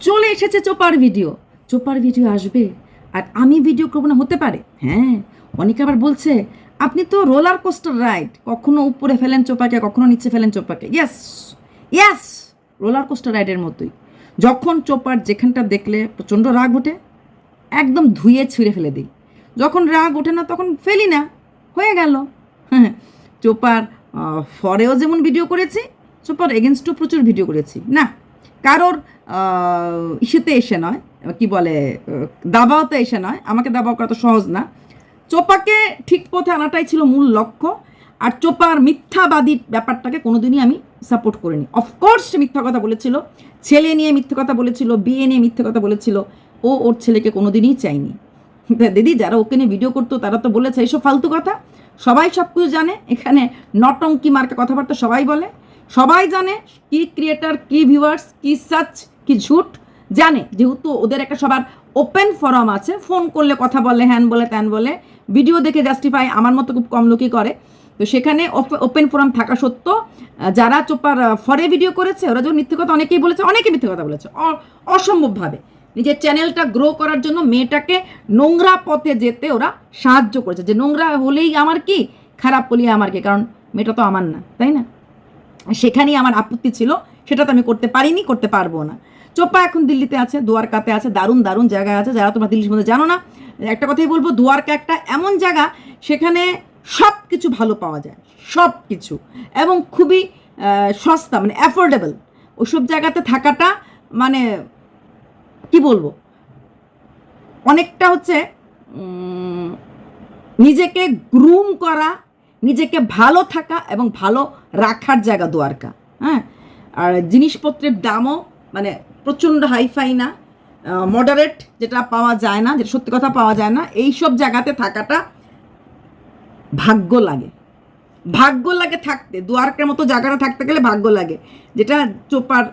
চলে এসেছে চোপার video. চোপার video আসবে, আর আমি ভিডিও করব না, হতে পারে। হ্যাঁ অনেকে আবার বলছে, আপনি তো রোলার কোস্টার রাইড, কখনো উপরে ফেলেন চোপাকে, কখনো নিচে ফেলেন চোপাকে। ইয়াস ইয়াস রোলার কোস্টার রাইডের মতোই। যখন চোপার যেখানটা দেখলে প্রচণ্ড রাগ ওঠে, একদম ধুয়ে ছিঁড়ে ফেলে দিই। যখন রাগ ওঠে না, তখন ফেলি না। হয়ে গেল। হ্যাঁ চোপার ফরেও যেমন ভিডিও করেছি, চোপার এগেনস্টও প্রচুর ভিডিও করেছি। না কারোর ইসেতে এসে নয়, কি বলে দাবাওতে এসে নয়, আমাকে দাবাও করা তো সহজ না। চোপাকে ঠিক পথে আনাটাই ছিল মূল লক্ষ্য, আর চোপার মিথ্যাবাদী ব্যাপারটাকে কোনোদিনই আমি সাপোর্ট করিনি। অফকোর্স সে মিথ্যা কথা বলেছিল, ছেলে নিয়ে মিথ্যে কথা বলেছিল, বিয়ে নিয়ে মিথ্যে কথা বলেছিল, ও ওর ছেলেকে কোনোদিনই চাইনি দিদি, যারা ওকে নিয়ে ভিডিও করতো, তারা তো বলেছে, এইসব ফালতু কথা? সবাই সব কিছু জানে, এখানে নটঙ্কি মার্কা কথাবার্তা সবাই বলে। সবাই জানে কি ক্রিয়েটার কি ভিউয়ার্স কি সাচ কি ঝুট, জানে। যেহেতু ওদের একটা সবার ওপেন ফরম আছে ফোন করলে কথা বলে, হ্যান বলে, ত্যান বলে। ভিডিও দেখে জাস্টিফাই আমার মতো খুব কম লোকই করে। তো সেখানে ওপেন ফোরাম থাকা সত্ত্বেও যারা চোপার ফরে ভিডিও করেছে, ওরা যখন মিথ্যে কথা অনেকেই বলেছে, অনেকে মিথ্যে কথা বলেছে। অসম্ভবভাবে। নিজের চ্যানেলটা গ্রো করার জন্য মেয়েটাকে নোংরা পথে যেতে ওরা সাহায্য করেছে। যে নোংরা হলেই আমার কি? খারাপ হলেই আমার কি? কারণ মেয়েটা তো আমার না, তাই না? সেখানেই আমার আপত্তি ছিল সেটা তো আমি করতে পারিনি, করতে পারব না। চোপা এখন দিল্লিতে আছে, দুয়ারকাতে আছে, দারুণ দারুণ জায়গায় আছে, যারা তোমরা দিল্লির মধ্যে জানো না। একটা কথাই বলব, দুয়ারকা একটা এমন জায়গা, সেখানে সব কিছু ভালো পাওয়া যায় সব কিছু এবং খুবই সস্তা মানে অ্যাফোর্ডেবল ওসব জায়গাতে থাকাটা মানে কি বলব? অনেকটা হচ্ছে নিজেকে গ্রুম করা নিজেকে ভালো থাকা এবং ভালো রাখার জায়গা দোয়ারকা হ্যাঁ? আর জিনিসপত্রের দামও মানে প্রচণ্ড হাইফাই না মডারেট যেটা পাওয়া যায় না, যেটা সত্যি কথা পাওয়া যায় না এই সব জায়গাতে থাকাটা ভাগ্য লাগে। ভাগ্য লাগে থাকতে, দুয়ারকার মতো জায়গাটা থাকতে গেলে ভাগ্য লাগে। যেটা চোপার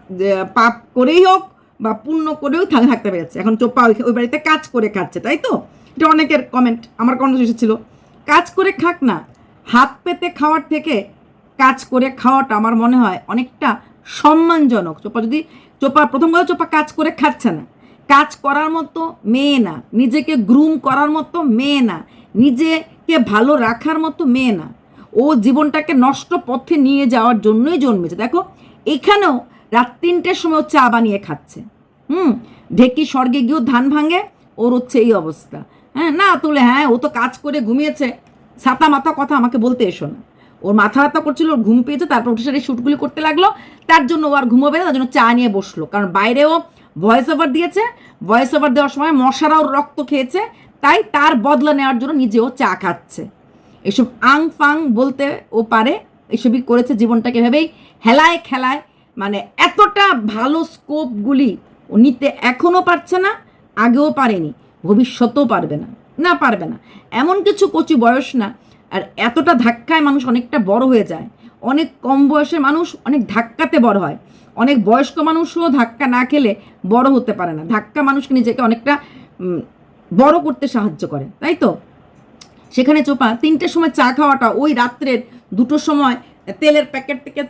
পাপ করেই হোক বা পুণ্য করেও থাক- থাকতে পেরেছে। এখন চোপা ওই- ওই বাড়িতে কাজ করে খাচ্ছে, তাই তো? এটা অনেকের কমেন্ট আমার কমেন্ট এসেছিল কাজ করে খাক না হাত পেতে খাওয়ার থেকে কাজ করে খাওয়াটা আমার মনে হয় অনেকটা সম্মানজনক। চোপা যদি, চোপা প্রথম কথা চোপা কাজ করে খাচ্ছে না। কাজ করার মতো মেয়ে না। নিজেকে গ্রুম করার মতো মেয়ে না। নিজেকে ভালো রাখার মতো মেয়ে না। ও জীবনটাকে নষ্ট পথে নিয়ে যাওয়ার জন্যই জন্মেছে। দেখো, এখানেও রাত তিনটের সময় চা বানিয়ে খাচ্ছে। হুম, ঢেকি স্বর্গে গিয়েও ধান ভাঙে, ওর হচ্ছে এই অবস্থা। হ্যাঁ না তুলে হ্যাঁ ও তো কাজ করে ঘুমিয়েছে। ছাতা মাথা কথা আমাকে বলতে এসো না। ওর মাথা ব্যথা করছিল, ওর ঘুম পেয়েছে, তারপর উঠে সেটা শ্যুটগুলি করতে লাগল। তার জন্য ও আর ঘুমোবে না, তার জন্য চা নিয়ে বসল। কারণ বাইরেও ভয়েস ওভার দিয়েছে। ভয়েস ওভার দেওয়ার সময় মশারাও রক্ত খেয়েছে। তাই তার বদলা নেওয়ার জন্য নিজেও চা খাচ্ছে। এসব আং ফাং বলতে ও পারে। এসবই করেছে জীবনটাকে ভেবেই। হেলায় খেলায় মানে এতটা ভালো স্কোপগুলি ও নিতে এখনও পারছে না, আগেও পারেনি, ভবিষ্যতেও পারবে না। না পারবে না। এমন কিছু কচি বয়স না, আর এতটা ধাক্কায় মানুষ অনেকটা বড় হয়ে যায়। অনেক কম বয়সের মানুষ অনেক ধাক্কাতে বড় হয়। অনেক বয়স্ক মানুষও ধাক্কা না খেলে বড় হতে পারে না। ধাক্কা মানুষকে নিজেকে অনেকটা বড় করতে সাহায্য করে, তাই তো? সেখানে চোপা, তিনটের সময় চা খাওয়াটা, ওই রাত্রের দুটোর সময় তেলের প্যাকেট থেকে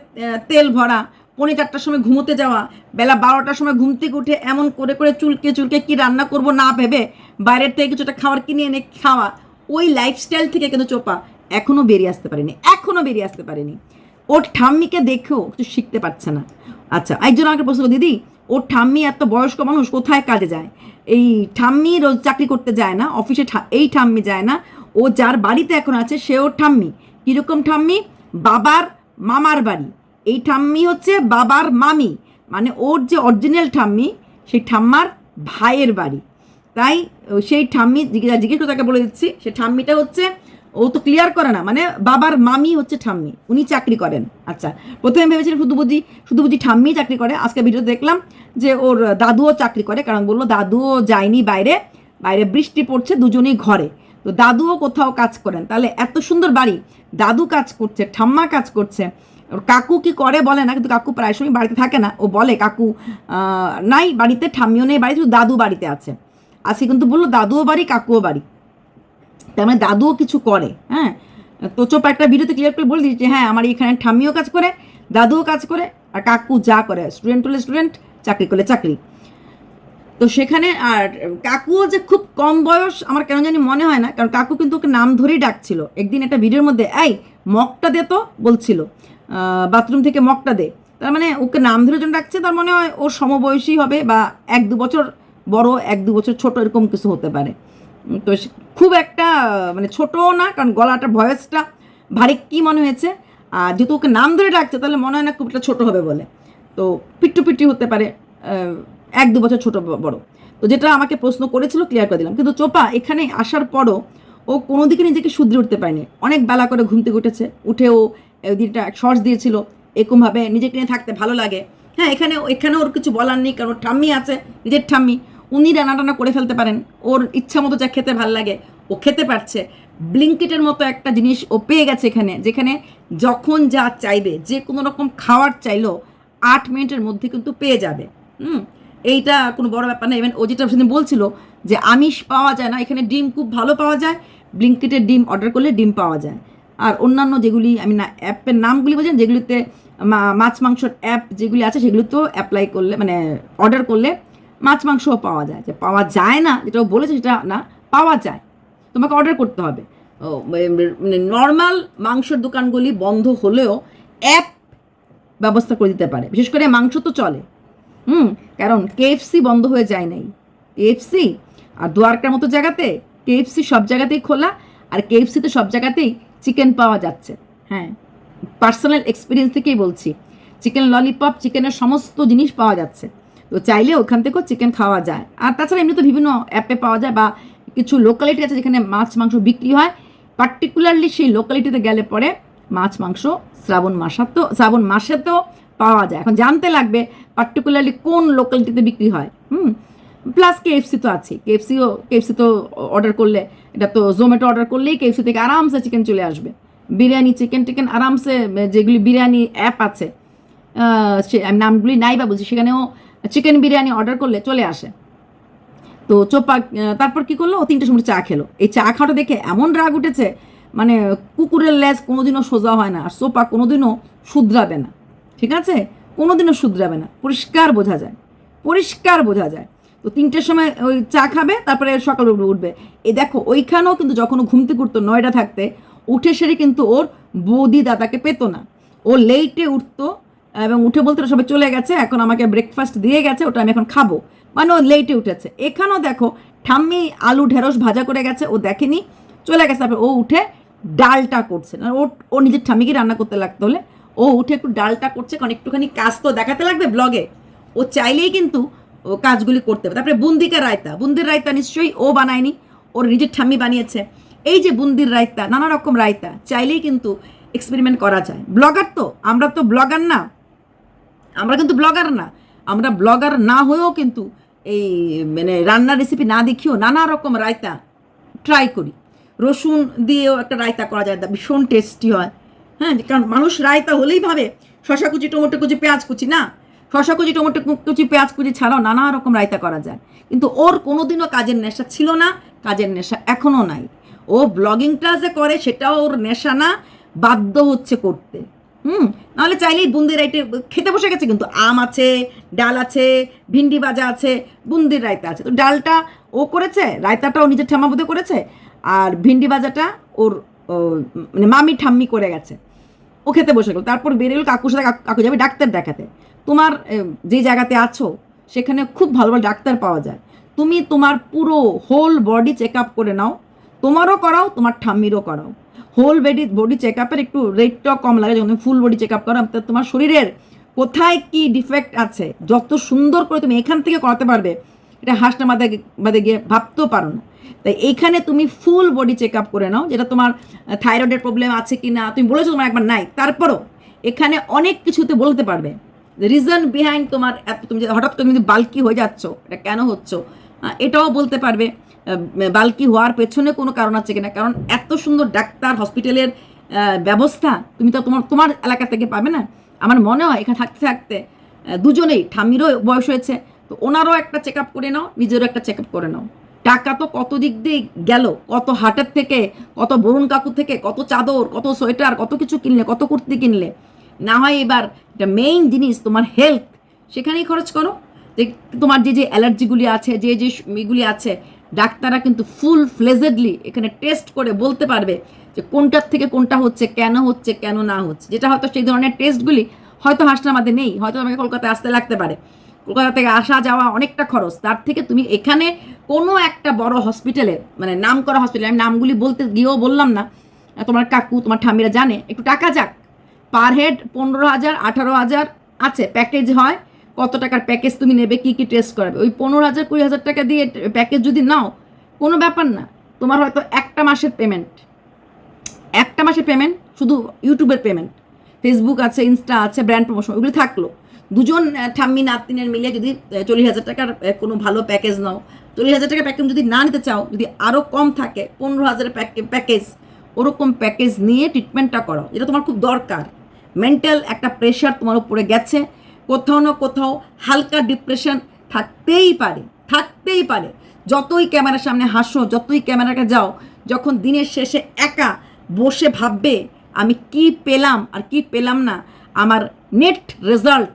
তেল ভরা পৌনে চারটার সময় ঘুমোতে যাওয়া, বেলা বারোটার সময় ঘুম থেকে উঠে এমন করে করে চুলকে চুলকে কি রান্না করব না ভেবে বাইরের থেকে কিছুটা খাবার কিনে এনে খাওয়া, ওই লাইফস্টাইল থেকে কিন্তু চোপা এখনও বেরিয়ে আসতে পারেনি এখনও বেরিয়ে আসতে পারেনি। ওর ঠাম্মিকে দেখেও কিছু শিখতে পারছে না। আচ্ছা একজন আমাকে প্রশ্ন দিদি, ওর ঠাম্মি এত বয়স্ক মানুষ কোথায় কাজে যায়? এই ঠাম্মি রোজ চাকরি করতে যায় না অফিসে এই ঠাম্মি যায় না, ও যার বাড়িতে এখন আছে সে ওর ঠাম্মি। কীরকম ঠাম্মি? বাবার মামার বাড়ি। এই ঠাম্মি হচ্ছে বাবার মামি। মানে ওর যে অরিজিনাল ঠাম্মি, সেই ঠাম্মার ভাইয়ের বাড়ি। তাই সেই ঠাম্মি জিজ্ঞেস করে তাকে বলে দিচ্ছি, সে ঠাম্মিটা হচ্ছে, ও তো ক্লিয়ার করে না মানে বাবার মামি হচ্ছে ঠাম্মি, উনি চাকরি করেন। আচ্ছা প্রথমে ভেবেছিলাম শুধু বুঝি শুধু বুঝি ঠাম্মি চাকরি করে। আজকে ভিডিও দেখলাম যে ওর দাদুও চাকরি করে, কারণ বলল দাদুও যায়নি বাইরে বাইরে বৃষ্টি পড়ছে, দুজনেই ঘরে। তো দাদুও কোথাও কাজ করেন। তাহলে এত সুন্দর বাড়ি, দাদু কাজ করছে, ঠাম্মা কাজ করছে। ওর কাকু কি করে বলে না, কিন্তু কাকু প্রায় সময় বাড়িতে থাকে না। ও বলে, কাকু নাই, বাড়িতে ঠাম্মিও নেই বাড়ি শুধু দাদু বাড়িতে আছে। আজকে কিন্তু বলল, দাদুও বাড়ি, কাকুও বাড়ি। তার মানে দাদুও কিছু করে হ্যাঁ? তো চোপা একটা ভিডিওতে ক্লিয়ার করে বলে দিয়েছে হ্যাঁ আমার এখানে ঠাম্মিও কাজ করে, দাদুও কাজ করে, আর কাকু যা করে স্টুডেন্ট হলে স্টুডেন্ট চাকরি করলে চাকরি। তো সেখানে আর কাকুও যে খুব কম বয়স আমার কেন জানি মনে হয় না, কারণ কাকু কিন্তু ওকে নাম ধরেই ডাকছিল। একদিন একটা ভিডিওর মধ্যে, এই, মগটা দে তো, বলছিল। বাথরুম থেকে মগটা দে। তার মানে ওকে নাম ধরে জন ডাকছে তার মনে হয় ওর সমবয়সী হবে বা এক দু বছর বড়, এক দু বছর ছোট এরকম কিছু হতে পারে। তো খুব একটা মানে ছোটও না, কারণ গলাটা ভয়েসটা ভারী কী মনে হয়েছে? আর যেহেতু ওকে নাম ধরে ডাকছে তাহলে মনে হয় না খুব একটা ছোটো হবে বলে। তো পিট্টু পিট্টি হতে পারে এক দু বছর ছোট বড়। তো যেটা আমাকে প্রশ্ন করেছিল ক্লিয়ার করে দিলাম। কিন্তু চোপা, এখানে আসার পরও ও কোনো দিকে নিজেকে শুধরে উঠতে পারেনি। অনেক বেলা করে ঘুম থেকে উঠেছে উঠে ও ওই দিনটা শর্টস দিয়েছিল। এরকমভাবে নিজেকে নিয়ে থাকতে ভালো লাগে। হ্যাঁ এখানে এখানে ওর কিছু বলার নেই, কারণ ঠাম্মি আছে, নিজের ঠাম্মি। উনি রান্না টান্না করে ফেলতে পারেন। ওর ইচ্ছা মতো যা খেতে ভালো লাগে, ও খেতে পারছে। ব্লিঙ্কিটের মতো একটা জিনিস ও পেয়ে গেছে এখানে, যেখানে যখন যা চাইবে, যে কোনো রকম খাওয়ার চাইলো, আট মিনিটের মধ্যে কিন্তু পেয়ে যাবে। হুম? এইটা কোনো বড় ব্যাপার না। ইভেন ও যেটা সেদিন বলছিল যে, আমিষ পাওয়া যায় না। এখানে ডিম খুব ভালো পাওয়া যায়। ব্লিঙ্কিটের ডিম অর্ডার করলে ডিম পাওয়া যায়। আর অন্যান্য যেগুলি আমি না অ্যাপের নামগুলি বলছেন, যেগুলিতে মাছ মাংসর অ্যাপ যেগুলি আছে, সেগুলিতেও অ্যাপ্লাই করলে মানে অর্ডার করলে মাছ মাংসও পাওয়া যায়। যে পাওয়া যায় না, যেটা বলেছে সেটা না, পাওয়া যায়। তোমাকে অর্ডার করতে হবে। মানে নর্মাল মাংসের দোকানগুলি বন্ধ হলেও অ্যাপ ব্যবস্থা করে দিতে পারে। বিশেষ করে মাংস তো চলে। হুম, কারণ কেএফসি বন্ধ হয়ে যায় নাই। কেএফসি আর দুয়ারকার মতো জায়গাতে কেএফসি সব জায়গাতেই খোলা, আর কেএফসিতে সব জায়গাতেই চিকেন পাওয়া যাচ্ছে। হ্যাঁ পার্সোনাল এক্সপিরিয়েন্স থেকেই বলছি। চিকেন ললিপপ চিকেনের সমস্ত জিনিস পাওয়া যাচ্ছে। তো চাইলে ওখান থেকেও চিকেন খাওয়া যায়। আর তাছাড়া এমনি তো বিভিন্ন অ্যাপে পাওয়া যায় বা কিছু লোকালিটি আছে যেখানে মাছ, মাংস বিক্রি হয়। পার্টিকুলারলি সেই লোকালিটিতে গেলে পরে মাছ, মাংস শ্রাবণ মাসাতো শ্রাবণ মাসে তো পাওয়া যায়। এখন জানতে লাগবে পার্টিকুলারলি কোন লোকালিটিতে বিক্রি হয়। হুম প্লাস কেএফসি তো আছে কেএফসিও কেএফসি তো অর্ডার করলে এটা তো জোম্যাটো অর্ডার করলেই কেএফসি থেকে আরামসে চিকেন চলে আসবে। বিরিয়ানি চিকেন টিকেন আরামসে যেগুলি বিরিয়ানি অ্যাপ আছে সে নামগুলি নাই বা বলছি, সেখানেও চিকেন বিরিয়ানি অর্ডার করলে চলে আসে। তো চোপা তারপর কি করল? ও তিনটে সময় চা খেলো। এই চা খাওয়াটা দেখে এমন রাগ উঠেছে মানে কুকুরের লেজ কোনোদিনও সোজা হয় না, আর সোপা কোনোদিনও শুধরাবে না। ঠিক আছে? কোনোদিনও শুধরাবে না। পরিষ্কার বোঝা যায়। পরিষ্কার বোঝা যায়। তো তিনটের সময় ওই চা খাবে, তারপরে সকালে উঠবে এই দেখো, ওইখানেও কিন্তু যখন ও ঘুম থেকে নয়টা থাকতে, উঠে সেরে কিন্তু ওর বৌদি দাদাকে পেতো না। ও লেটে উঠতো এবং উঠে বলতে সবাই চলে গেছে, এখন আমাকে ব্রেকফাস্ট দিয়ে গেছে, ওটা আমি এখন খাব। মানে ও লেটে উঠেছে। এখানেও দেখো, ঠাম্মি আলু ঢেঁড়স ভাজা করে গেছে, ও দেখেনি, চলে গেছে, তারপরে ও উঠে ডালটা করছে। না ও ও নিজের ঠাম্মিকে রান্না করতে লাগতো হলে, ও উঠে একটু ডালটা করছে, কারণ একটুখানি কাজ তো দেখাতে লাগবে ব্লগে ও চাইলেই কিন্তু ও কাজগুলি করতে হবে। তারপরে বুন্দিকা রায়তা। বুন্দির রায়তা নিশ্চয়ই ও বানায়নি, ওর নিজের ঠাম্মি বানিয়েছে। এই যে বুন্দির রায়তা, নানা রকম রায়তা, চাইলেই কিন্তু এক্সপেরিমেন্ট করা যায়। ব্লগার তো, আমরা তো ব্লগার না। আমরা কিন্তু ব্লগার না। আমরা ব্লগার না হয়েও কিন্তু এই মানে রান্নার রেসিপি না দেখিও নানা রকম রায়তা ট্রাই করি। রসুন দিয়েও একটা রায়তা করা যায় ভীষণ টেস্টি হয়। হ্যাঁ কারণ মানুষ রায়তা হলেই ভাবে শশা কুচি, টমেটো কুচি, পেঁয়াজ কুচি, না। শশা কুচি টমেটো কুচি পেঁয়াজ কুচি ছাড়াও নানা রকম রায়তা করা যায়। কিন্তু ওর কোনোদিনও কাজের নেশা ছিল না কাজের নেশা এখনও নাই। ও ব্লগিংটা যে করে সেটাও ওর নেশা না বাধ্য হচ্ছে করতে। হুম? নাহলে চাইলেই বুন্দির রাইতে খেতে বসে গেছে কিন্তু আম আছে ডাল আছে ভিন্ডি ভাজা আছে বুন্দির রায়তা আছে। তো ডালটা ও করেছে রায়তাটাও নিজের ঠাম্মা বোধে করেছে আর ভিন্ডি ভাজাটা ওর ও, মানে মামি ঠাম্মি করে গেছে। ও খেতে বসে গেল। তারপর বেরিয়ে গেল কাকুর সাথে, কাকু- যাবে ডাক্তার দেখাতে। তোমার যে জায়গাতে আছো, সেখানে খুব ভালো ভালো ডাক্তার পাওয়া যায়। তুমি তোমার পুরো হোল বডি চেক আপ করে নাও। তোমারও করাও, তোমার ঠাম্মিরও করাও। হোল বডি বডি চেক আপের একটু রেটটাও কম লাগে, যখন তুমি ফুল বডি চেক আপ করো তোমার শরীরের কোথায় কি ডিফেক্ট আছে, যত সুন্দর করে তুমি এখান থেকে করাতে পারবে, এটা হাসটা মাথায় বাদে গিয়ে ভাবতেও পারো না। তাই এইখানে তুমি ফুল বডি চেক আপ করে নাও, যেটা তোমার থাইরয়েডের প্রবলেম আছে কি না তুমি বলেছ তোমার একবার নাই, তারপরও এখানে অনেক কিছুতে বলতে পারবে। রিজন বিহাইন্ড তোমার এত, তুমি হঠাৎ করে তুমি বালকি হয়ে যাচ্ছ, এটা কেন হচ্ছ এটাও বলতে পারবে বাল্কি হওয়ার পেছনে কোনো কারণ আছে কিনা, কারণ এত সুন্দর ডাক্তার হসপিটালের ব্যবস্থা তুমি তো তোমার তোমার এলাকা থেকে পাবে না। আমার মনে হয় এখানে থাকতে থাকতে দুজনেই, ঠাম্মিরও বয়স হয়েছে, তো ওনারও একটা চেক আপ করে নাও, নিজেরও একটা চেক আপ করে নাও। টাকা তো কত দিক দিয়ে গেল? কত হাটের থেকে, কত বরুণ কাকু থেকে, কত চাদর, কত সোয়েটার, কত কিছু কিনলে, কত কুর্তি কিনলে? না হয় এবার এটা মেইন জিনিস তোমার হেলথ সেখানেই খরচ করো। যে তোমার যে যে অ্যালার্জিগুলি আছে, যে যে ইগুলি আছে, ডাক্তাররা কিন্তু ফুল ফ্লেজেডলি এখানে টেস্ট করে বলতে পারবে যে কোনটার থেকে কোনটা হচ্ছে, কেন হচ্ছে, কেন না হচ্ছে। যেটা হয়তো সেই ধরনের টেস্টগুলি হয়তো হাসনাবাদে নেই, হয়তো আমাকে কলকাতায় আসতে লাগতে পারে। কলকাতা থেকে আসা যাওয়া অনেকটা খরচ। তার থেকে তুমি এখানে কোনো একটা বড় হসপিটালে মানে নাম করা হসপিটাল আমি নামগুলি বলতে গিয়েও বললাম না, তোমার কাকু, তোমার ঠাম্মিরা জানে, একটু টাকা যাক। পার হেড পনেরো হাজার, আঠারো হাজার আছে প্যাকেজ হয়। কত টাকার প্যাকেজ তুমি নেবে, কি কি টেস্ট করাবে? ওই পনেরো হাজার, কুড়ি হাজার টাকা দিয়ে প্যাকেজ যদি নাও, কোনো ব্যাপার না। তোমার হয়তো একটা মাসের পেমেন্ট একটা মাসের পেমেন্ট শুধু ইউটিউবের পেমেন্ট ফেসবুক আছে ইনস্টা আছে ব্র্যান্ড প্রমোশন ওগুলো থাকল। দুজন ঠাম্মি, নাতিনের মিলে যদি চল্লিশ হাজার টাকার কোনো ভালো প্যাকেজ নাও, চল্লিশ হাজার টাকার প্যাকেজ যদি না নিতে চাও, যদি আরও কম থাকে, পনেরো হাজারের প্যাকেজ ওরকম প্যাকেজ নিয়ে ট্রিটমেন্টটা করো যেটা তোমার খুব দরকার। মেন্টাল একটা প্রেশার তোমার উপরে গেছে, কোথাও না কোথাও হালকা ডিপ্রেশন থাকতেই পারে থাকতেই পারে। যতই ক্যামেরার সামনে হাসো, যতই ক্যামেরাকে যাও, যখন দিনের শেষে একা বসে ভাববে, আমি কি পেলাম আর কি পেলাম না, আমার net result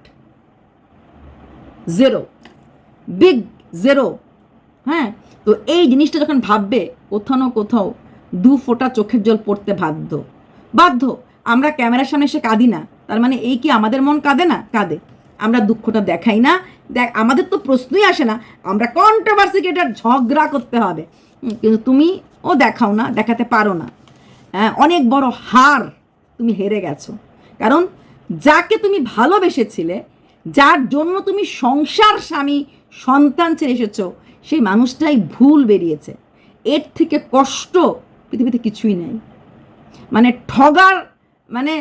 zero big zero হ্যাঁ? তো এই জিনিসটা যখন ভাববে, কোথাও না কোথাও দু ফোঁটা চোখের জল পড়তে বাধ্য। বাধ্য। আমরা ক্যামেরার সামনে এসে কাঁদি না। তার মানে এই কি আমাদের মন কাঁদে না? কাঁদে। আমরা দুঃখটা দেখাই না। দেখ, আমাদের তো প্রশ্নই আসে না। আমরা কন্ট্রোভার্সি এটা ঝগড়া করতে হবে। কিন্তু তুমি ও দেখাও না, দেখাতে পারো না। হ্যাঁ অনেক বড় হার তুমি হেরে গেছো। কারণ যাকে তুমি ভালোবেসেছিলে যার জন্য তুমি সংসার স্বামী সন্তান ছেড়ে এসেছ, সেই মানুষটাই ভুল বেরিয়েছে। এর থেকে কষ্ট পৃথিবীতে কিছুই নেই। মানে ঠগার মানে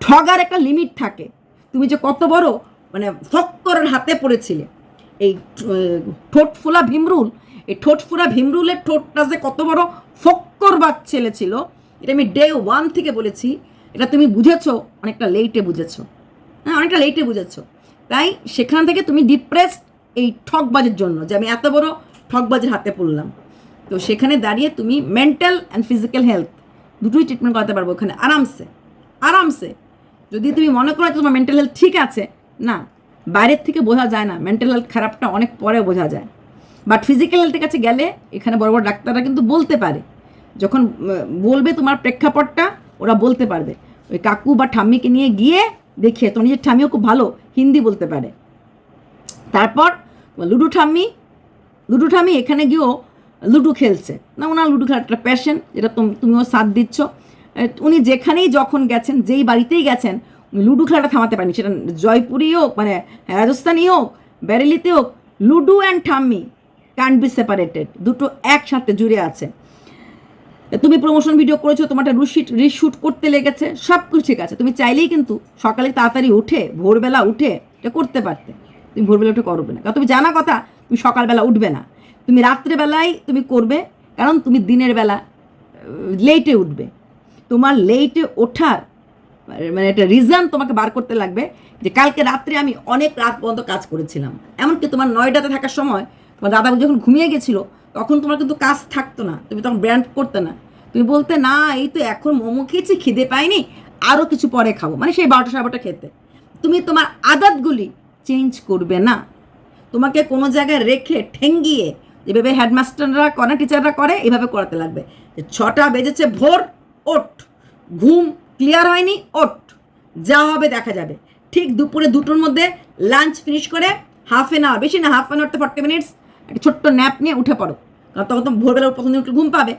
ঠগার একটা লিমিট থাকে। তুমি যে কত বড় মানে ফক্করের হাতে পড়েছিলে। এই ঠোঁট ফোলা ভীমরুল, এই ঠোঁট ফোলা ভীমরুলের ঠোঁটটা যে কত বড় ফক্কর বা ছেলে ছিল, এটা আমি ডে ওয়ান থেকে বলেছি। এটা তুমি বুঝেছ, অনেকটা লেটে বুঝেছ। হ্যাঁ অনেকটা লেটে বুঝেছ। তাই সেখান থেকে তুমি ডিপ্রেসড এই ঠকবাজের জন্য, যে আমি এত বড় ঠকবাজের হাতে পড়লাম। তো সেখানে দাঁড়িয়ে তুমি মেন্টাল অ্যান্ড ফিজিক্যাল হেলথ দুটোই ট্রিটমেন্ট করাতে পারব ওখানে, আরামসে। আরামসে। যদি তুমি মনে করো তোমার মেন্টাল হেলথ ঠিক আছে, না, বাইরের থেকে বোঝা যায় না মেন্টাল হেলথ খারাপটা অনেক পরে বোঝা যায়। বাট ফিজিক্যাল হেলথের কাছে গেলে এখানে বড় বড় ডাক্তাররা কিন্তু বলতে পারে। যখন বলবে তোমার প্রেক্ষাপটটা, ওরা বলতে পারবে। ওই কাকু বা ঠাম্মিকে নিয়ে গিয়ে দেখিয়ে তোমার নিজের ঠাম্মিও খুব ভালো, হিন্দি বলতে পারে। তারপর, লুডু ঠাম্মি লুডু ঠাম্মি এখানে গিয়েও লুডু খেলছে। না, ওনার লুডু খেলার একটা প্যাশন যেটা তুম- তুমিও সাথ দিচ্ছ। উনি যেখানেই যখন গেছেন, যেই বাড়িতেই গেছেন, উনি লুডু খেলাটা থামাতে পারেনি সেটা জয়পুরি হোক মানে রাজস্থানী হোক বেরেলিতে হোক, লুডু অ্যান্ড ঠাম্মি ক্যান বি সেপারেটেড দুটো একসাথে জুড়ে আছে। তুমি প্রমোশন ভিডিও করেছ, তোমারটা রুশিট রিশুট করতে লেগেছে সব কিছু ঠিক আছে। তুমি চাইলেই কিন্তু সকালে তাড়াতাড়ি উঠে, ভোরবেলা উঠে এটা করতে পারতে। তুমি ভোরবেলা উঠে করবে না। কারণ তুমি জানা কথা, তুমি সকালবেলা উঠবে না। তুমি রাত্রেবেলায় তুমি করবে, কারণ তুমি দিনের বেলা লেটে উঠবে। তোমার লেটে ওঠার মানে একটা রিজন তোমাকে বার করতে লাগবে যে কালকে রাত্রে আমি অনেক রাত পর্যন্ত কাজ করেছিলাম। এমনকি তোমার নয়ডাতে থাকার সময় তোমার দাদা যখন ঘুমিয়ে গেছিল, তখন তোমার কিন্তু কাজ থাকতো না, তুমি তখন ব্র্যান্ড করতে না। তুমি বলতে, না, এই তো এখন মোমো খেয়েছি, খিদে পাইনি আরও কিছু পরে খাব। মানে সেই বারোটা সাড়ে বারোটা খেতে। তুমি তোমার আদাতগুলি চেঞ্জ করবে না। তোমাকে কোনো জায়গায় রেখে ঠেঙ্গিয়ে যেভাবে হেডমাস্টাররা করে টিচাররা করে, এভাবে করাতে লাগবে। ছটা বেজেছে ভোর ওট ঘুম ক্লিয়ার হয়নি ওট যা হবে দেখা যাবে। ঠিক দুপুরে দুটোর মধ্যে লাঞ্চ ফিনিশ করে হাফ এন আওয়ার বেশি না হাফ অ্যান আওয়ার তো ফর্টি মিনিটস একটা ছোট্ট ন্যাপ নিয়ে উঠে পড়ো। কারণ তখন তো ভোরবেলা প্রথম দিন একটু ঘুম পাবে।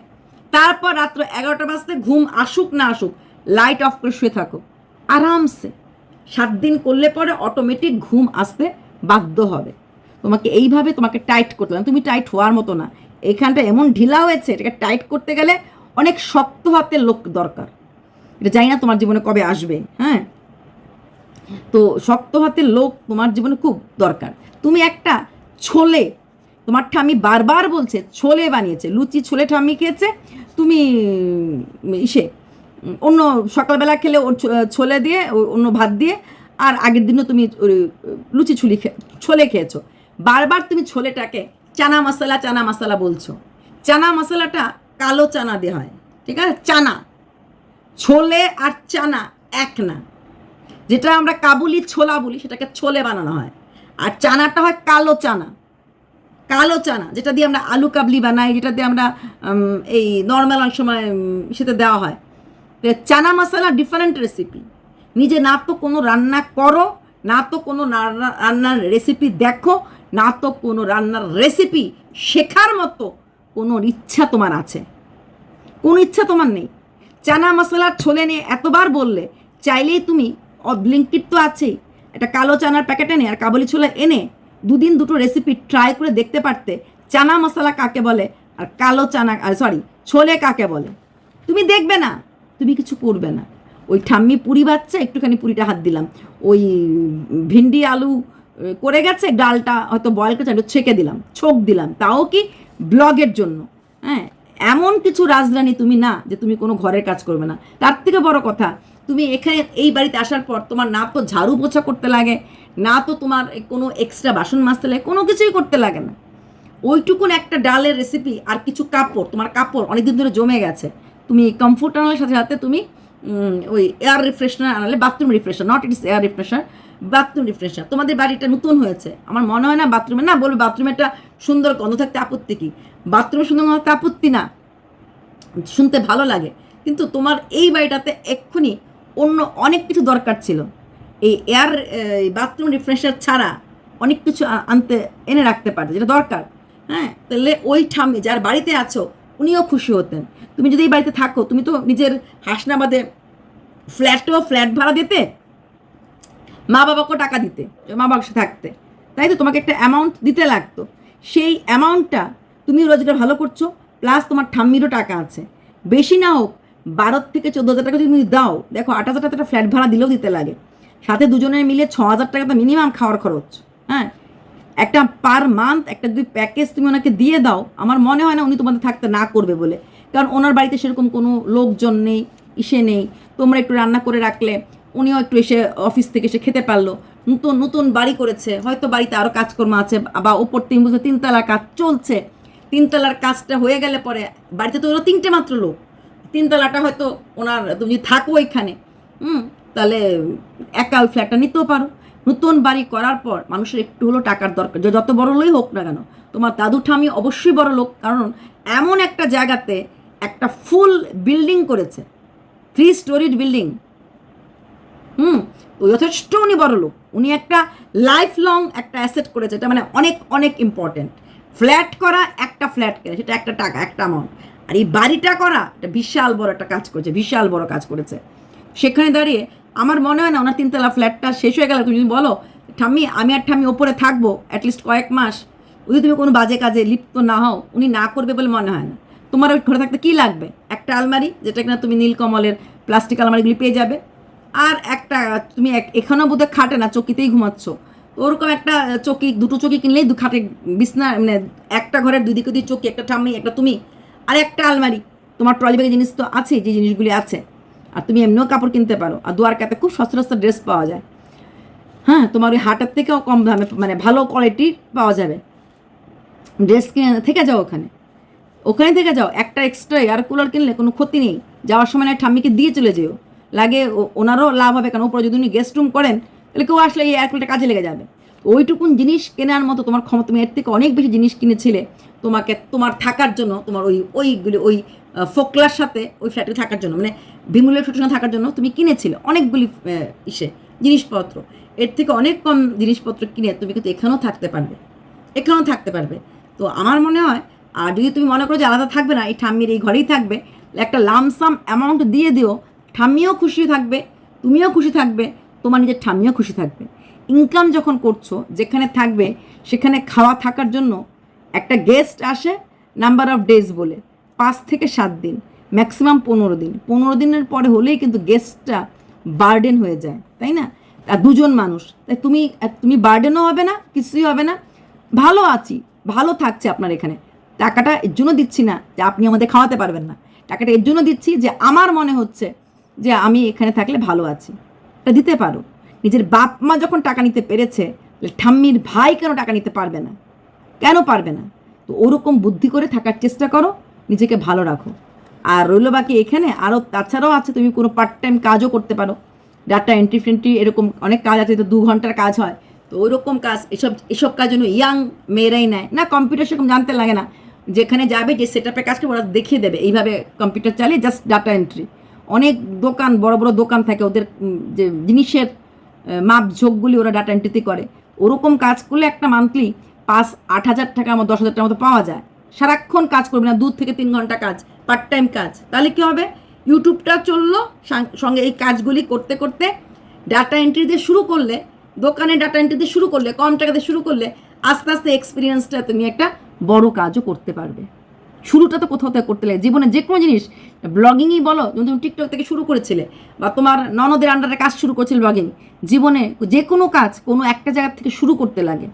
তারপর রাত্র এগারোটা বাজতে ঘুম আসুক না আসুক লাইট অফ করে শুয়ে থাকো। আরামসে। সাত দিন করলে পরে অটোমেটিক ঘুম আসতে বাধ্য হবে। তোমাকে এইভাবে তোমাকে টাইট করতে হবে। তুমি টাইট হওয়ার মতো না। এখানটা এমন ঢিলা হয়েছে, এটাকে টাইট করতে গেলে অনেক শক্ত হাতের লোক দরকার। এটা জানি না তোমার জীবনে কবে আসবে হ্যাঁ? তো শক্ত হাতের লোক তোমার জীবনে খুব দরকার। তুমি একটা ছোলে তোমার ঠাম্মি বারবার বলছে, ছোলে বানিয়েছে, লুচি ছোলে ঠাম্মি খেয়েছে, তুমি ইসে অন্য সকালবেলা খেলে ওর ছোলে দিয়ে অন্য ভাত দিয়ে, আর আগের দিনও তুমি লুচি ছুলি ছোলে খেয়েছো। বারবার তুমি ছোলেটাকে চানা মশলা চানা মশলা বলছো। চানা মশলাটা কালো চানা দিয়ে হয়, ঠিক আছে? চানা। ছোলে আর চানা এক না। যেটা আমরা কাবুলি ছোলা বলি, সেটাকে ছোলে বানানো হয়। আর চানাটা হয় কালো চানা। কালো চানা, যেটা দিয়ে আমরা আলু কাবলি বানাই, যেটা দিয়ে আমরা এই নর্মাল অনেক সময় সেটা দেওয়া হয়। চানা মশলা ডিফারেন্ট রেসিপি নিজে না তো কোনো রান্না করো, না তো কোনো রান্না- রান্নার রেসিপি দেখো, না তো কোনো রান্নার রেসিপি শেখার মতো কোনো ইচ্ছা তোমার আছে। কোনো ইচ্ছা তোমার নেই। চানা মশলার ছোলে নিয়ে এতবার বললে, চাইলেই তুমি ব্লিঙ্কিট তো আছেই। একটা কালো চানার প্যাকেট এনে আর কাবলি ছোলা এনে দুদিন দুটো রেসিপি ট্রাই করে দেখতে পারতে, চানা মশলা কাকে বলে আর কালো চানা আর সরি ছোলে কাকে বলে। তুমি দেখবে না, তুমি কিছু করবে না। ওই ঠাম্মি পুরি বাচ্চা, একটুখানি পুরিটা হাত দিলাম। ওই ভিন্ডি আলু করে গেছে, ডালটা হয়তো বয়েল করেছে একটু ছেঁকে দিলাম, ছোক দিলাম। তাও কি ব্লগের জন্য? হ্যাঁ এমন কিছু রাজধানী তুমি না, যে তুমি কোনো ঘরের কাজ করবে না। তার থেকে বড় কথা তুমি এখানে এই বাড়িতে আসার পর তোমার না তো ঝাড়ু পোছা করতে লাগে, না তো তোমার কোনো এক্সট্রা বাসন মাজতে লাগে, কোনো কিছুই করতে লাগে না। ওইটুকুন একটা ডালের রেসিপি আর কিছু কাপড়, তোমার কাপড় অনেকদিন ধরে জমে গেছে, তুমি কমফোর্ট আনালের সাথে সাথে তুমি ওই air রিফ্রেশনার আনালে bathroom refreshener not it's air refreshener bathroom refreshener তোমাদের বাড়িটা নতুন হয়েছে, আমার মনে হয় না বাথরুমে না বলবে বাথরুমে একটা সুন্দর গন্ধ থাকতে আপত্তি কি? বাথরুমে সুন্দর গন্ধ থাকতে আপত্তি না, শুনতে ভালো লাগে, কিন্তু তোমার এই বাড়িটাতে এক্ষুনি অন্য অনেক কিছু দরকার ছিল। এই এয়ার বাথরুম রিফ্রেশনার ছাড়া অনেক কিছু আনতে, এনে রাখতে পারতে যেটা দরকার। হ্যাঁ? তাহলে ওই ঠাম্মি, যার বাড়িতে আছো, উনিও খুশি হতেন। তুমি যদি এই বাড়িতে থাকো, তুমি তো নিজের হাসনাবাদে ফ্ল্যাটেও ফ্ল্যাট ভাড়া দিতে মা বাবাকেও টাকা দিতে মা বাবার থাকতে। তাই তো তোমাকে একটা অ্যামাউন্ট দিতে লাগতো। সেই অ্যামাউন্টটা তুমি রোজগার ভালো করছ প্লাস তোমার ঠাম্মিরও টাকা আছে। বেশি না হোক বারো থেকে চোদ্দ হাজার টাকা যদি তুমি দাও, দেখো আট হাজার টাকা ফ্ল্যাট ভাড়া দিলেও দিতে লাগে। সাথে দুজনের মিলে ছ হাজার টাকা তো মিনিমাম খাওয়ার খরচ হ্যাঁ? একটা পার মান্থ একটা যদি প্যাকেজ তুমি ওনাকে দিয়ে দাও, আমার মনে হয় না উনি তোমাদের থাকতে না করবে বলে। কারণ ওনার বাড়িতে সেরকম কোনো লোকজন নেই, ইসে নেই। তোমরা একটু রান্না করে রাখলে উনিও একটু এসে অফিস থেকে এসে খেতে পারল। নতুন নতুন বাড়ি করেছে, হয়তো বাড়িতে আরও কাজকর্ম আছে, বা ওপর তিন বছর তিনতলার কাজ চলছে। তিনতলার কাজটা হয়ে গেলে পরে বাড়িতে তো ওরা তিনটে মাত্র লোক। তিনতলাটা হয়তো ওনার, তুমি থাকো এখানে। হুম, তাহলে একা ওই ফ্ল্যাটটা নিতেও পারো। নতুন বাড়ি করার পর মানুষের একটু হলো টাকার দরকার। যে যত বড় লোকই হোক না কেন, তোমার দাদু ঠামি অবশ্যই বড় লোক। কারণ এমন একটা জায়গাতে একটা ফুল বিল্ডিং করেছে। থ্রি স্টোরিড বিল্ডিং হুম যথেষ্ট উনি বড় লোক। উনি একটা লাইফ লং একটা অ্যাসেট করেছে। এটা মানে অনেক অনেক ইম্পর্টেন্ট ফ্ল্যাট করা একটা ফ্ল্যাট কেনা সেটা একটা টাকা, একটা অ্যামাউন্ট আর এই বাড়িটা করা এটা বিশাল বড় একটা কাজ করেছে, বিশাল বড় কাজ করেছে। সেখানে দাঁড়িয়ে আমার মনে হয় না ওনার তিনতলা ফ্ল্যাটটা শেষ হয়ে গেল। তুমি যদি বলো, ঠাম্মি, আমি আর ঠাম্মি ওপরে থাকব অ্যাটলিস্ট কয়েক মাস। যদি তুমি কোনো বাজে কাজে লিপ্ত না হও, উনি না করবে বলে মনে হয় না। তোমার ওই ঘরে থাকতে কী লাগবে? একটা আলমারি, যেটা কিনা তুমি নীলকমলের প্লাস্টিক আলমারিগুলি পেয়ে যাবে। আর একটা, তুমি এক- এখানেও বোধহয় খাটে না, চকিতেই ঘুমাচ্ছ। ওরকম একটা চকি, দুটো চকি কিনলেই দু খাটে বিছনা মানে একটা ঘরের দুই দিকে দুই চকি, একটা ঠাম্মি, একটা তুমি। আর একটা আলমারি। তোমার ট্রলি ব্যাগের জিনিস তো আছে, যে জিনিসগুলি আছে। আর তুমি এমনিও কাপড় কিনতে পারো। আর দুয়ারকাতে খুব সস্তা সস্তা ড্রেস পাওয়া যায়। হ্যাঁ তোমার ওই হাটার থেকেও কম দামে মানে ভালো কোয়ালিটির পাওয়া যাবে। ড্রেস থেকে যাও ওখানে। ওখানে থেকে যাও। একটা এক্সট্রা এয়ার কুলার কিনলে কোনো ক্ষতি নেই। যাওয়ার সময় না ঠাম্মিকে দিয়ে চলে যেও। লাগে ওনারও লাভ হবে। কারণ ওপরে যদি উনি গেস্ট রুম করেন, তাহলে কেউ আসলে এই এয়ার কুলারটা কাজে লেগে যাবে। ওইটুকুন জিনিস কেনার মতো তোমার ক্ষমতা, তুমি এর থেকে অনেক বেশি জিনিস কিনেছিলে। তোমাকে, তোমার থাকার জন্য, তোমার ওই, ওইগুলি, ওই ফোকলার সাথে ওই ফ্ল্যাটে থাকার জন্য মানে বিমুলের সূচনা থাকার জন্য তুমি কিনেছিলে অনেকগুলি ইসে, জিনিসপত্র। এর থেকে অনেক কম জিনিসপত্র কিনে তুমি কিন্তু এখানেও থাকতে পারবে, এখানেও থাকতে পারবে। তো আমার মনে হয়, আর যদি তুমি মনে করো যে আলাদা থাকবে না, এই ঠাম্মির এই ঘরেই থাকবে, একটা লামসাম অ্যামাউন্ট দিয়ে দিও, ঠাম্মিও খুশি থাকবে, তুমিও খুশি থাকবে, তোমার নিজের ঠাম্মিও খুশি থাকবে। ইনকাম যখন করছ, যেখানে থাকবে, সেখানে খাওয়া থাকার জন্য একটা গেস্ট আসে নাম্বার অফ ডেজ বলে, পাঁচ থেকে সাত দিন ম্যাক্সিমাম পনেরো দিন। পনেরো দিনের পরে হলেই কিন্তু গেস্টটা বার্ডেন হয়ে যায়, তাই না? আর দুজন মানুষ, তাই তুমি তুমি বার্ডেনও হবে না, কিছুই হবে না। ভালো আছি, ভালো থাকছে আপনার এখানে। টাকাটা এর জন্য দিচ্ছি না যে আপনি আমাদের খাওয়াতে পারবেন না। টাকাটা এর জন্য দিচ্ছি যে আমার মনে হচ্ছে যে আমি এখানে থাকলে ভালো আছি। তা দিতে পারো। নিজের বাপ মা যখন টাকা নিতে পেরেছে ঠাম্মির ভাই কেন টাকা নিতে পারবে না? কেন পারবে না? তো ওরকম বুদ্ধি করে থাকার চেষ্টা করো নিজেকে ভালো রাখো। আর রইল বাকি এখানে আরও তাছাড়াও আছে তুমি কোনো পার্ট টাইম কাজও করতে পারো। ডাটা এন্ট্রি ফেন্ট্রি এরকম অনেক কাজ আছে তো দু ঘণ্টার কাজ হয়। তো ওই রকম কাজ এসব এসব কাজ জন্য ইয়াং মেয়েরাই নেয়। না কম্পিউটার সেরকম জানতে লাগে না। যেখানে যাবে যে সেট আপে কাজ করবে ওরা দেখিয়ে দেবে। এইভাবে কম্পিউটার চালিয়ে জাস্ট ডাটা এন্ট্রি অনেক দোকান বড় বড় দোকান থাকে ওদের যে জিনিসের আহ, মাপ ঝোঁকগুলি ওরা ডাটা এন্ট্রিতে করে। ওরকম কাজ করলে একটা মান্থলি পাঁচ, আট হাজার টাকা মতো, দশ হাজার টাকার মতো পাওয়া যায়। সারাক্ষণ কাজ করবে না দু থেকে তিন ঘণ্টা কাজ পার্ট টাইম কাজ। তাহলে কী হবে? ইউটিউবটা চলল সঙ্গে এই কাজগুলি করতে করতে ডাটা এন্ট্রি দিয়ে শুরু করলে, দোকানে ডাটা এন্ট্রি দিয়ে শুরু করলে, কম টাকা দিয়ে শুরু করলে, আস্তে আস্তে এক্সপিরিয়েন্সটা তুমি একটা বড় কাজও করতে পারবে। শুরুটা তো কোথাও থেকে করতে লাগে। জীবনে যে কোনো জিনিস ব্লগিংই বলো তুমি টিকটক থেকে শুরু করেছিলে, বা তোমার ননদের আন্ডারে কাজ শুরু করেছিলে ব্লগিং জীবনে যে কোনো কাজ কোনো একটা জায়গা থেকে শুরু করতে লাগে।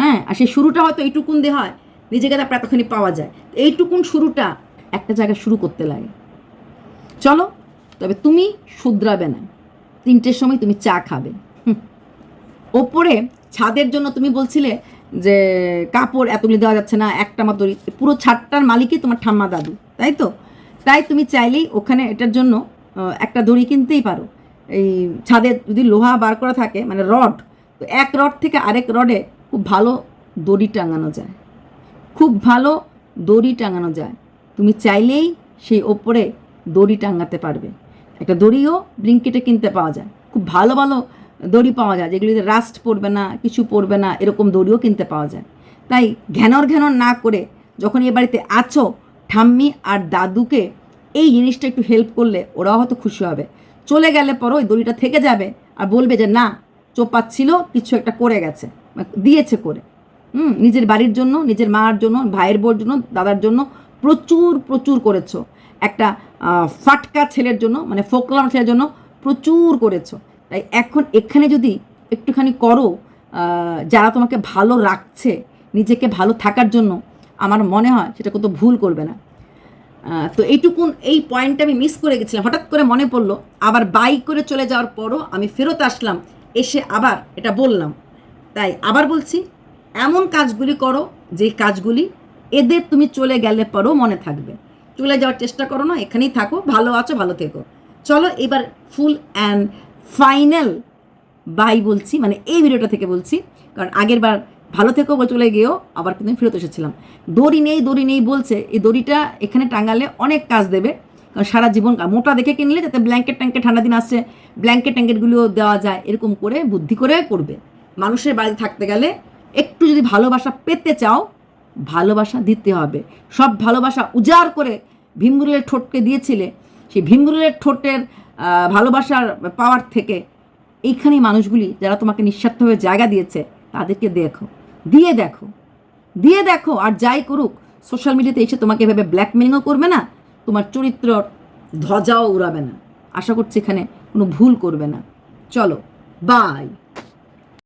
হ্যাঁ আর সেই শুরুটা হয়তো এইটুকুন দিয়ে হয়, নিজেকে তারপর এতখানি পাওয়া যায়। এইটুকুন শুরুটা একটা জায়গায় শুরু করতে লাগে। চলো, তবে তুমি শুধরাবে না। তিনটের সময় তুমি চা খাবে। ওপরে ছাদের জন্য তুমি বলছিলে যে কাপড় এতগুলি দেওয়া যাচ্ছে না, একটা মাত্র পুরো ছাদটার মালিকই তোমার ঠাম্মা দাদু, তাই তো? তাই তুমি চাইলেই ওখানে এটার জন্য একটা দড়ি কিনতেই পারো। এই ছাদে যদি লোহা বার করা থাকে মানে রড, তো এক রড থেকে আরেক রডে খুব ভালো দড়ি টাঙানো যায়। খুব ভালো দড়ি টাঙানো যায়। তুমি চাইলেই সেই ওপরে দড়ি টাঙাতে পারবে। একটা দড়িও ব্লিঙ্কেটে কিনতে পাওয়া যায়। খুব ভালো ভালো দড়ি পাওয়া যায়, যেগুলিতে রাস্ট পড়বে না, কিছু পড়বে না, এরকম দড়িও কিনতে পাওয়া যায়। তাই ঘ্যানর ঘ্যানর না করে যখন এ বাড়িতে আছো, ঠাম্মি আর দাদুকে, এই জিনিসটা একটু হেল্প করলে ওরাও হয়তো খুশি হবে। চলে গেলে পরও ওই দড়িটা থেকে যাবে আর বলবে যে, না চোপাচ্ছিল কিছু একটা করে গেছে। দিয়েছে করে। হুম, নিজের বাড়ির জন্য, নিজের মার জন্য, ভাইয়ের বোর জন্য, দাদার জন্য প্রচুর প্রচুর করেছ। একটা ফাটকা ছেলের জন্য মানে ফোকলাম ছেলের জন্য প্রচুর করেছ। তাই এখন এখানে যদি একটুখানি করো যারা তোমাকে ভালো রাখছে, নিজেকে ভালো থাকার জন্য, আমার মনে হয় সেটা কত ভুল করবে না। তো এইটুকুন, এই পয়েন্টটা আমি মিস করে গেছিলাম। হঠাৎ করে মনে পড়ল, আবার বাইক করে চলে যাওয়ার পরও আমি ফেরত আসলাম, এসে আবার এটা বললাম। তাই আবার বলছি, এমন কাজগুলি করো যে কাজগুলি এদের তুমি চলে গেলে পরও মনে থাকবে। চলে যাওয়ার চেষ্টা করো না, এখানেই থাকো, ভালো আছো, ভালো থেকো। চলো এবার ফুল অ্যান্ড ফাইনাল বাই বলছি মানে এই ভিডিওটা থেকে বলছি, কারণ আগের বার ভালো থেকেও চলে গিয়েও আবার কিন্তু ফেরত এসেছিলাম। দড়ি নেই দড়ি নেই বলছে, এই দড়িটা এখানে টাঙালে অনেক কাজ দেবে, কারণ সারা জীবন মোটা দেখে কিনলে যাতে ব্ল্যাঙ্কেট ট্যাঙ্কেট ঠান্ডা দিন আসছে ব্ল্যাঙ্কেট ট্যাঙ্কেটগুলিও দেওয়া যায়, এরকম করে বুদ্ধি করে করবে। মানুষের বাড়িতে থাকতে গেলে একটু যদি ভালোবাসা পেতে চাও, ভালোবাসা দিতে হবে। সব ভালোবাসা উজাড় করে ভীমরুলের ঠোঁটকে দিয়েছিলে। সেই ভীমরুলের ঠোঁটের ভালোবাসার পাওয়ার থেকে এইখানে মানুষগুলি যারা তোমাকে নিঃস্বার্থভাবে জায়গা দিয়েছে, তাদেরকে দেখো, দিয়ে দেখো দিয়ে দেখো আর যাই করুক সোশ্যাল মিডিয়াতে এসে তোমাকে এভাবে ব্ল্যাকমেলিংও করবে না, তোমার চরিত্রর ধ্বজাও উড়াবে না। আশা করছি এখানে কোনো ভুল করবে না। চলো বাই